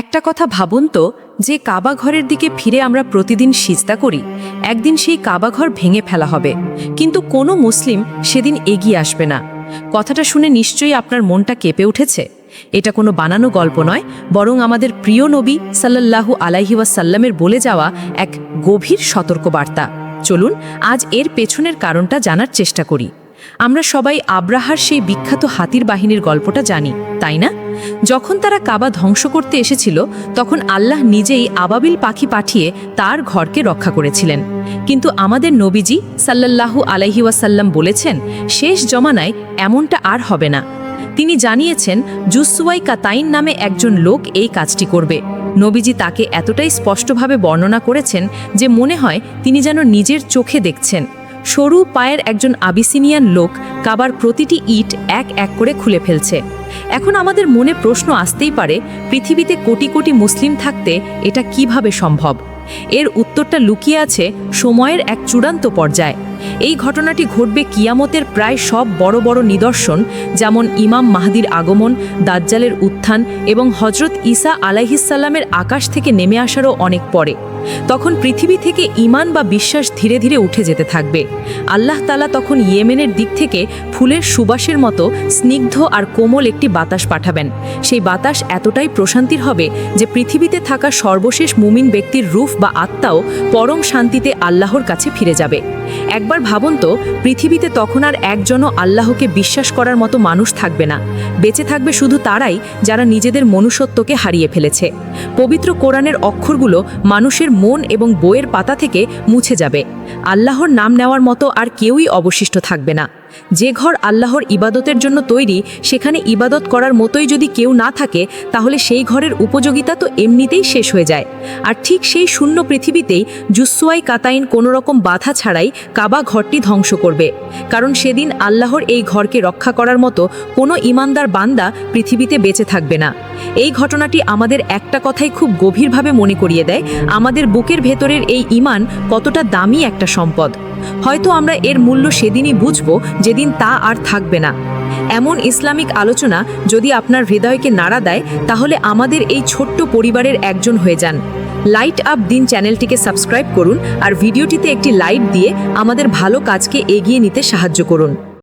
একটা কথা ভাবুন তো, যে কাবা ঘরের দিকে ফিরে আমরা প্রতিদিন সিজদা করি, একদিন সেই কাবা ঘর ভেঙে ফেলা হবে। কিন্তু কোনো মুসলিম সেদিন এগিয়ে আসবে না। কথাটা শুনে নিশ্চয়ই আপনার মনটা কেঁপে উঠেছে। এটা কোনো বানানো গল্প নয়, বরং আমাদের প্রিয় নবী সাল্লাল্লাহু আলাইহি ওয়াসাল্লামের বলে যাওয়া এক গভীর সতর্কবার্তা। চলুন, আজ এর পেছনের কারণটা জানার চেষ্টা করি। আমরা সবাই আব্রাহার সেই বিখ্যাত হাতির বাহিনীর গল্পটা জানি, তাই না? যখন তারা কাবা ধ্বংস করতে এসেছিল, তখন আল্লাহ নিজেই আবাবিল পাখি পাঠিয়ে তার ঘরকে রক্ষা করেছিলেন। কিন্তু আমাদের নবীজি সাল্লাল্লাহু আলাইহি ওয়াসাল্লাম বলেছেন, শেষ জমানায় এমনটা আর হবে না। তিনি জানিয়েছেন জুসুয়াই কাতাইন নামে একজন লোক এই কাজটি করবে। নবীজি তাকে এতটাই স্পষ্টভাবে বর্ণনা করেছেন যে মনে হয় তিনি যেন নিজের চোখে দেখছেন। সরু পায়ের একজন আবিসিনিয়ান লোক কাবার প্রতিটি ইট এক এক করে খুলে ফেলছে। এখন আমাদের মনে প্রশ্ন আসতেই পারে, পৃথিবীতে কোটি কোটি মুসলিম থাকতে এটা কীভাবে সম্ভব? এর উত্তরটা লুকিয়ে আছে সময়ের এক চূড়ান্ত পর্যায়ে। এই ঘটনাটি ঘটবে কিয়ামতের প্রায় সব বড় বড় নিদর্শন, যেমন ইমাম মাহদির আগমন, দাজ্জালের উত্থান এবং হজরত ঈসা আলাইহিসাল্লামের আকাশ থেকে নেমে আসারও অনেক পরে। তখন পৃথিবী থেকে ইমান বা বিশ্বাস ধীরে ধীরে উঠে যেতে থাকবে। আল্লাহ তালা তখন ইয়েমেনের দিক থেকে ফুলের সুবাসের মতো স্নিগ্ধ আর কোমল একটি বাতাস পাঠাবেন। সেই বাতাস এতটাই প্রশান্তির হবে যে পৃথিবীতে থাকা সর্বশেষ মুমিন ব্যক্তির রূপ বা আত্মাও পরম শান্তিতে আল্লাহর কাছে ফিরে যাবে। একবার ভাবুন তো, পৃথিবীতে তখন আর একজনও আল্লাহকে বিশ্বাস করার মতো মানুষ থাকবে না। বেঁচে থাকবে শুধু তারাই যারা নিজেদের মনুষ্যত্বকে হারিয়ে ফেলেছে। পবিত্র কোরআনের অক্ষরগুলো মানুষের মন এবং বইয়ের পাতা থেকে মুছে যাবে। আল্লাহর নাম নেওয়ার মতো আর কেউই অবশিষ্ট থাকবে না। যে ঘর আল্লাহর ইবাদতের জন্য তৈরি, সেখানে ইবাদত করার মতোই যদি কেউ না থাকে, তাহলে সেই ঘরের উপযোগিতা তো এমনিতেই শেষ হয়ে যায়। আর ঠিক সেই শূন্য পৃথিবীতেই জুসুয়াই কাতাইন কোনো রকম বাধা ছাড়াই কাবা ঘরটি ধ্বংস করবে। কারণ সেদিন আল্লাহর এই ঘরকে রক্ষা করার মতো কোনো ইমানদার বান্দা পৃথিবীতে বেঁচে থাকবে না। এই ঘটনাটি আমাদের একটা কথাই খুব গভীরভাবে মনে করিয়ে দেয়, আমাদের বুকের ভেতরের এই ইমান কতটা দামি একটা সম্পদ। হয়তো আমরা এর মূল্য সেদিনই বুঝব যেদিন তা আর থাকবে না। এমন ইসলামিক আলোচনা যদি আপনার হৃদয়কে নাড়া দেয়, তাহলে আমাদের এই ছোট্ট পরিবারের একজন হয়ে যান। লাইট আপ দিন চ্যানেলটিকে সাবস্ক্রাইব করুন আর ভিডিওটিতে একটি লাইট দিয়ে আমাদের ভালো কাজকে এগিয়ে নিতে সাহায্য করুন।